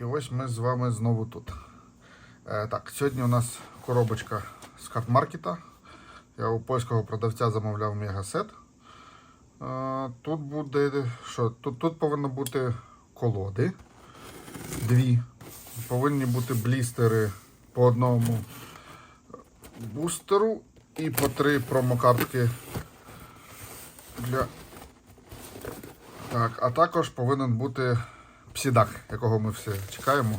І ось ми з вами знову тут. Е, так, сьогодні у нас коробочка з картмаркета. Я у польського продавця замовляв мегасет. Е, тут буде. Що? Тут, тут повинно бути колоди. Дві. Повинні бути блістери по одному бустеру і по три промокартки для. Так, а також повинен бути псідак, якого ми всі чекаємо.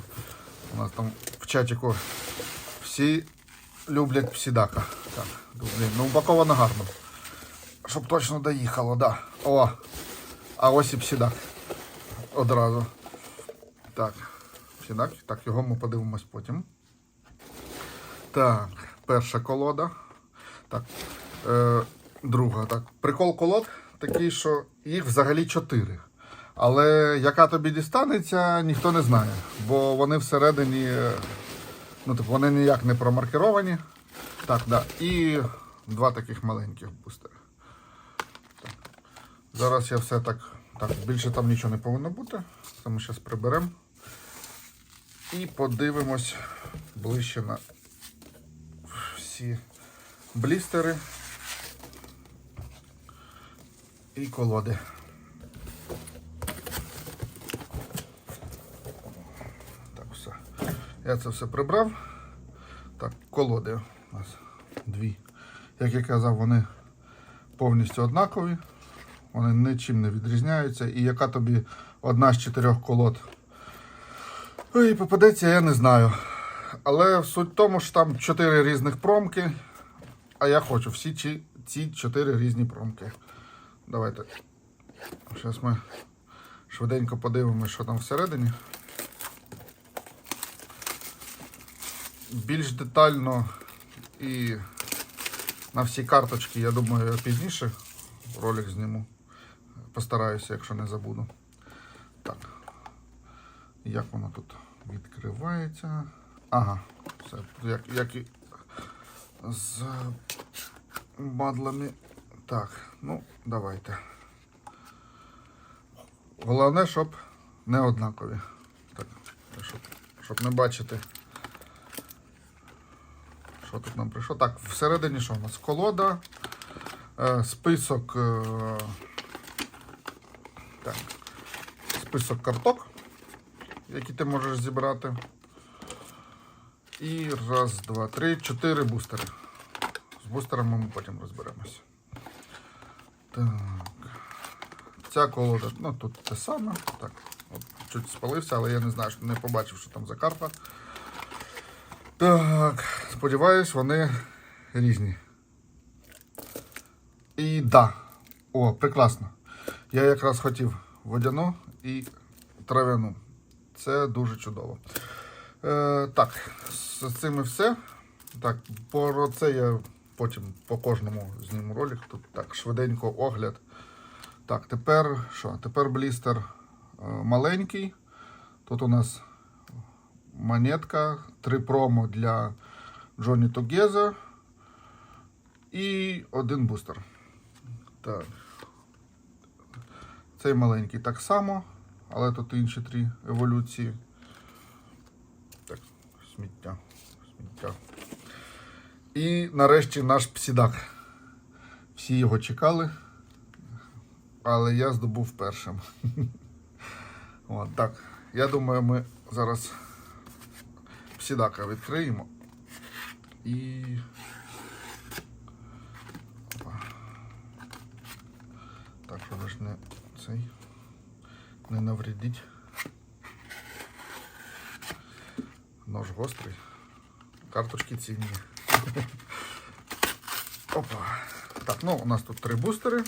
У нас там в чатіку всі люблять псідака. Так, блін, ну упаковано гарно. Щоб точно доїхало, да. О! А ось і псідак. Одразу. Так, псідак. Так, його ми подивимось потім. Так, перша колода. Так, е, друга. Так, прикол колод такий, що їх взагалі чотири. Але яка тобі дістанеться, ніхто не знає. Бо вони всередині, ну типу, вони ніяк не промаркеровані. Так, да. І два таких маленьких бустери. Так. Зараз я все так. Так, більше там нічого не повинно бути. Це ми зараз приберемо. І подивимось ближче на всі блістери і колоди. Так, все. Я це все прибрав. Так, колоди у нас дві. Як я казав, вони повністю однакові. Вони нічим не відрізняються. І яка тобі одна з чотирьох колод Ой, попадеться, я не знаю. Але суть в тому, що там чотири різних промки. А я хочу всі ці, ці чотири різні промки. Давайте. Зараз ми швиденько подивимося, що там всередині. Більш детально і на всі карточки, я думаю, пізніше ролик зніму. Постараюся, якщо не забуду. Так. Як воно тут відкривається? Ага, все, як, як і з бадлами. Так, ну, давайте. Головне, щоб не однакові. Так, щоб, щоб не бачити, що тут нам прийшло. Так, всередині що у нас? Колода, е, список. Е, так, список карток які ти можеш зібрати. І раз, два, три, чотири бустери. З бустерами ми потім розберемося. Так. Ця колода, ну тут те саме. Так, от, чуть спалився, але я не знаю, що не побачив, що там за карта. Так, сподіваюсь, вони різні. І да. О, прекрасно. Я якраз хотів водяну і трав'яну. Це дуже чудово. Е, так, з цим і все. Так, про це я потім по кожному зніму ролик. Тут так, швиденько огляд. Так, тепер що? Тепер блістер е, маленький. Тут у нас монетка, три промо для Johnny Together і один бустер. Так. Цей маленький так само але тут інші три еволюції. Так, сміття. Сміття. І нарешті наш псідак. Всі його чекали, але я здобув першим. От, так. Я думаю, ми зараз псідака відкриємо. І. Так, що ж не цей не навредить. Нож гострий. Карточки цінні. Опа. Так, ну у нас тут три бустери.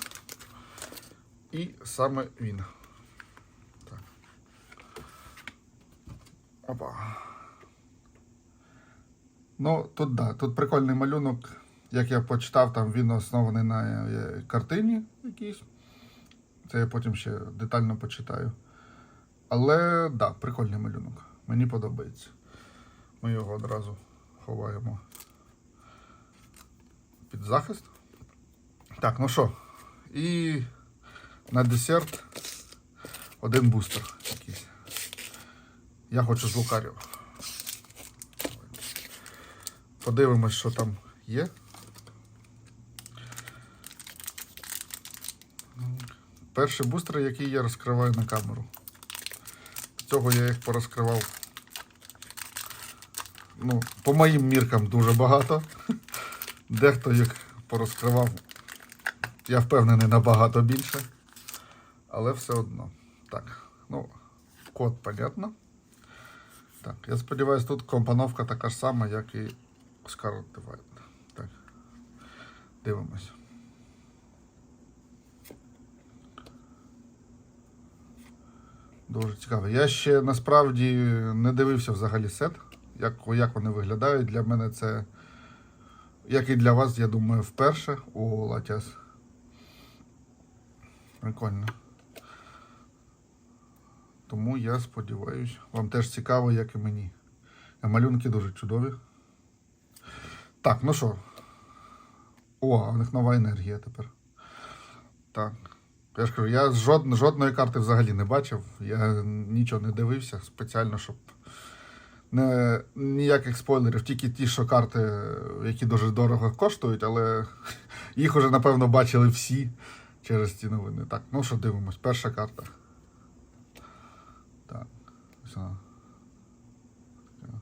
І саме він. Так. Опа. Ну, тут да, тут прикольний малюнок. Як я почитав, там він оснований на е, картині якійсь. Це я потім ще детально почитаю. Але да, прикольний малюнок. Мені подобається. Ми його одразу ховаємо під захист. Так, ну що, і на десерт один бустер якийсь. Я хочу з Лукарів. Подивимось, що там є. Перші бустери, які я розкриваю на камеру. З цього я їх порозкривав. Ну, по моїм міркам дуже багато. Дехто їх порозкривав, я впевнений, набагато більше. Але все одно. Так, ну, код понятно. Так, я сподіваюся, тут компоновка така ж сама, як і Scarlet Divide. Так. Дивимось. Дуже цікаво. Я ще насправді не дивився взагалі сет, як, як вони виглядають. Для мене це, як і для вас, я думаю, вперше у Латяс. Прикольно. Тому я сподіваюся, вам теж цікаво, як і мені. Малюнки дуже чудові. Так, ну що. О, в них нова енергія тепер. Так. Я ж кажу, я жод, жодної карти взагалі не бачив. Я нічого не дивився спеціально, щоб не, ніяких спойлерів, тільки ті, що карти, які дуже дорого коштують, але їх уже, напевно, бачили всі через ці новини. Так, ну що дивимось, перша карта. Так. ось вона. Така.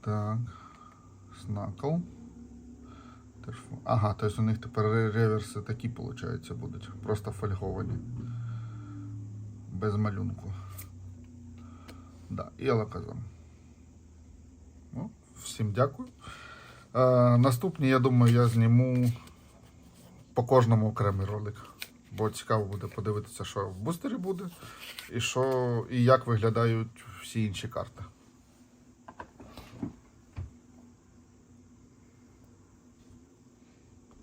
Так. Снакл. Ага, тобто у них тепер реверси такі, виходить, будуть. Просто фольговані. Без малюнку. Да, і алаказам. Ну, всім дякую. Е, наступні, я думаю, я зніму по кожному окремий ролик. Бо цікаво буде подивитися, що в бустері буде, і що, і як виглядають всі інші карти.